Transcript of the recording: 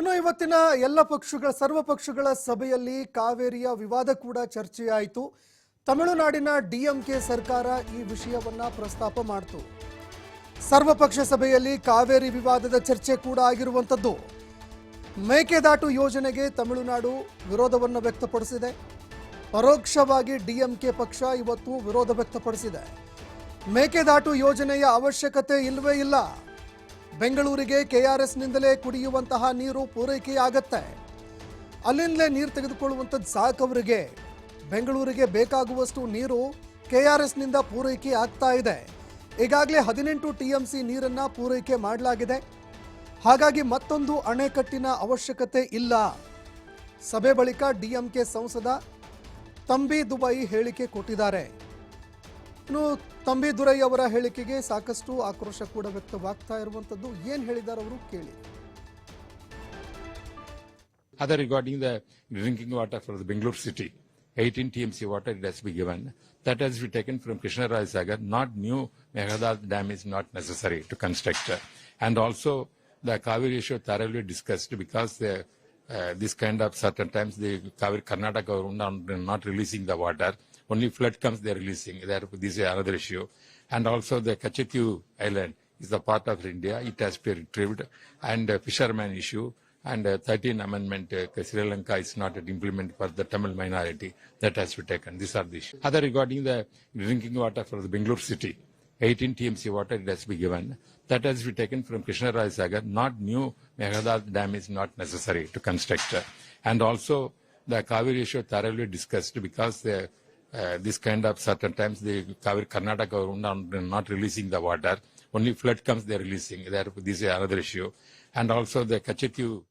ಇನ್ನು ಇವತ್ತಿನ ಎಲ್ಲ ಪಕ್ಷಗಳ, ಸರ್ವ ಪಕ್ಷಗಳ ಸಭೆಯಲ್ಲಿ ಕಾವೇರಿಯ ವಿವಾದ ಕೂಡ ಚರ್ಚೆಯಾಯಿತು. ತಮಿಳುನಾಡಿನ ಡಿಎಂಕೆ ಸರ್ಕಾರ ಈ ವಿಷಯವನ್ನ ಪ್ರಸ್ತಾಪ ಮಾಡಿತು. ಸರ್ವಪಕ್ಷ ಸಭೆಯಲ್ಲಿ ಕಾವೇರಿ ವಿವಾದದ ಚರ್ಚೆ ಕೂಡ ಆಗಿರುವಂಥದ್ದು. ಮೇಕೆದಾಟು ಯೋಜನೆಗೆ ತಮಿಳುನಾಡು ವಿರೋಧವನ್ನು ವ್ಯಕ್ತಪಡಿಸಿದೆ. ಪರೋಕ್ಷವಾಗಿ ಡಿಎಂಕೆ ಪಕ್ಷ ಇವತ್ತು ವಿರೋಧ ವ್ಯಕ್ತಪಡಿಸಿದೆ. ಮೇಕೆದಾಟು ಯೋಜನೆಯ ಅವಶ್ಯಕತೆ ಇಲ್ಲವೇ ಇಲ್ಲ. ಬೆಂಗಳೂರಿಗೆ ಕೆಆರ್ಎಸ್ನಿಂದಲೇ ಕುಡಿಯುವಂತಹ ನೀರು ಪೂರೈಕೆಯಾಗತ್ತೆ. ಅಲ್ಲಿಂದಲೇ ನೀರು ತೆಗೆದುಕೊಳ್ಳುವಂಥದ್ದು ಸಾಕವರಿಗೆ ಬೆಂಗಳೂರಿಗೆ ಬೇಕಾಗುವಷ್ಟು ನೀರು ಕೆಆರ್ಎಸ್ನಿಂದ ಪೂರೈಕೆ ಆಗ್ತಾ ಇದೆ. ಈಗಾಗಲೇ ಹದಿನೆಂಟು ಟಿಎಂಸಿ ನೀರನ್ನು ಪೂರೈಕೆ ಮಾಡಲಾಗಿದೆ. ಹಾಗಾಗಿ ಮತ್ತೊಂದು ಅಣೆಕಟ್ಟಿನ ಅವಶ್ಯಕತೆ ಇಲ್ಲ. ಸಭೆ ಬಳಿಕ ಡಿಎಂಕೆ ಸಂಸದ ತಂಬಿ ದುಬೈ ಹೇಳಿಕೆ ಕೊಟ್ಟಿದ್ದಾರೆ. ಇನ್ನು ತಂಬಿ ದುರೈ ಅವರ ಹೇಳಿಕೆಗೆ ಸಾಕಷ್ಟು ಆಕ್ರೋಶ ಕೂಡ ವ್ಯಕ್ತವಾಗ್ತಾ ಇರುವಂತದ್ದು ಏನ್ ಹೇಳಿದ್ದಾರೆ ಅವರು ಕೇಳಿ other regarding the drinking water for the Bengaluru city eighteen T M C water it has be given that has be taken from Krishnaraj Sagar not new ಮೆಹದಾಬ್ dam is not necessary to construct and also the Kaveri issue ತರಲ್ಲಿ discussed because the this kind of certain times the Kaveri Karnataka government not releasing the water Only flood comes they are releasing. There, this is another issue. And also the Kachetu island is the part of India. It has been be retrieved. And uh, fisherman issue and uh, 13 amendment uh, Sri Lanka is not implemented for the Tamil minority that has to be taken. These are the issues. Other regarding the drinking water for the Bangalore city, 18 TMC water it has to be given. That has to be taken from Krishna Raj Sagar. Not new Meghadad dam is not necessary to construct. And also the Kaveri issue thoroughly discussed because the uh, this kind of certain times the Karnataka government are not releasing the water. Only flood comes they are releasing. There, this is another issue. And also the Kachetu